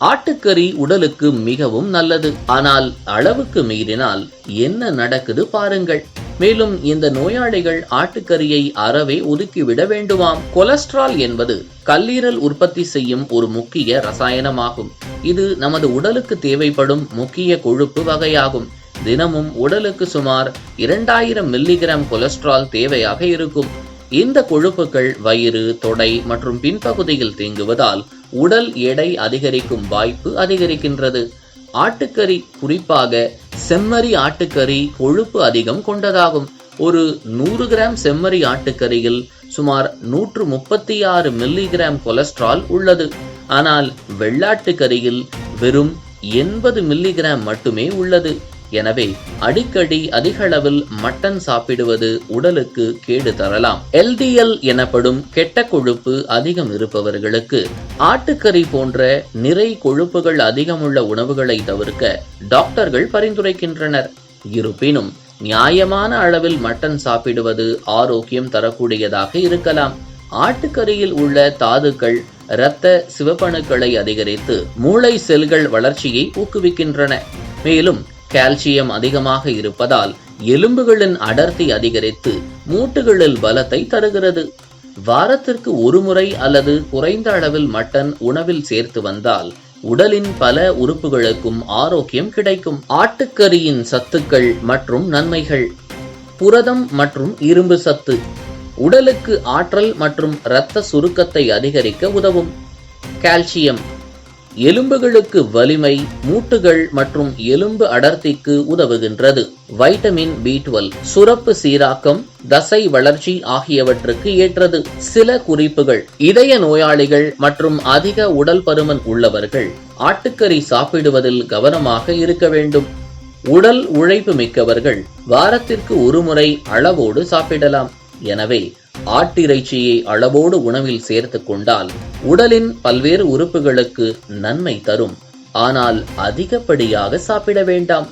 ஆட்டுக்கறி உடலுக்கு மிகவும் நல்லது. ஆனால் அளவுக்கு மீறினால் என்ன நடக்குது பாருங்கள். மேலும் இந்த நோயாளிகள் ஆட்டுக்கறியை அறவே ஒதுக்கிவிட வேண்டுமாம். கொலஸ்ட்ரால் என்பது கல்லீரல் உற்பத்தி செய்யும் ஒரு முக்கிய ரசாயனமாகும். இது நமது உடலுக்கு தேவைப்படும் முக்கிய கொழுப்பு வகையாகும். தினமும் உடலுக்கு சுமார் இரண்டாயிரம் மில்லிகிராம் கொலஸ்ட்ரால் தேவையாக இருக்கும். இந்த கொழுப்புகள் வயிறு தொடை மற்றும் பின்பகுதியில் தேங்குவதால் உடல் எடை அதிகரிக்கும் வாய்ப்பு அதிகரிக்கின்றது. ஆட்டுக்கறி குறிப்பாக செம்மறி ஆட்டுக்கறி கொழுப்பு அதிகம் கொண்டதாகும். ஒரு நூறு கிராம் செம்மறி ஆட்டுக்கறியில் சுமார் நூற்று முப்பத்தி ஆறு மில்லிகிராம் கொலஸ்ட்ரால் உள்ளது. ஆனால் வெள்ளாட்டுக்கறியில் வெறும் எண்பது மில்லிகிராம் மட்டுமே உள்ளது. எனவே அடிக்கடி அதிகளவில் மட்டன் சாப்பிடுவது உடலுக்கு கேடு தரலாம். எல்டிஎல் எனப்படும் கெட்ட கொழுப்பு அதிகம் இருப்பவர்களுக்கு ஆட்டுக்கறி போன்ற நிறை கொழுப்புகள் அதிகமுள்ள உணவுகளை தவிர்க்க டாக்டர்கள் பரிந்துரைக்கின்றனர். இருப்பினும் நியாயமான அளவில் மட்டன் சாப்பிடுவது ஆரோக்கியம் தரக்கூடியதாக இருக்கலாம். ஆட்டுக்கறியில் உள்ள தாதுக்கள் இரத்த சிவப்பணுக்களை அதிகரித்து மூளை செல்கள் வளர்ச்சியை ஊக்குவிக்கின்றன. மேலும் கால்சியம் அதிகமாக இருப்பதால் எலும்புகளின் அடர்த்தி அதிகரித்து மூட்டுகளில் பலத்தை தருகிறது. வாரத்திற்கு ஒரு முறை அல்லது குறைந்த அளவில் மட்டன் உணவில் சேர்த்து வந்தால் உடலின் பல உறுப்புகளுக்கும் ஆரோக்கியம் கிடைக்கும். ஆட்டுக்கறியின் சத்துக்கள் மற்றும் நன்மைகள். புரதம் மற்றும் இரும்பு சத்து. உடலுக்கு ஆற்றல் மற்றும் இரத்த சுருக்கத்தை அதிகரிக்க உதவும். கால்சியம் எலும்புகளுக்கு வலிமை மூட்டுகள் மற்றும் எலும்பு அடர்த்திக்கு உதவுகின்றது. வைட்டமின் பி டுவெல் சுரப்பு சீராக்கம் தசை வளர்ச்சி ஆகியவற்றுக்கு ஏற்றது. சில குறிப்புகள் இதய நோயாளிகள் மற்றும் அதிக உடல் பருமன் உள்ளவர்கள் ஆட்டுக்கறி சாப்பிடுவதில் கவனமாக இருக்க வேண்டும். உடல் உழைப்பு மிக்கவர்கள் வாரத்திற்கு ஒரு முறை அளவோடு சாப்பிடலாம். எனவே ஆட்டிறைச்சியை அளவோடு உணவில் சேர்த்து கொண்டால் உடலின் பல்வேறு உறுப்புகளுக்கு நன்மை தரும். ஆனால் அதிகப்படியாக சாப்பிட வேண்டாம்.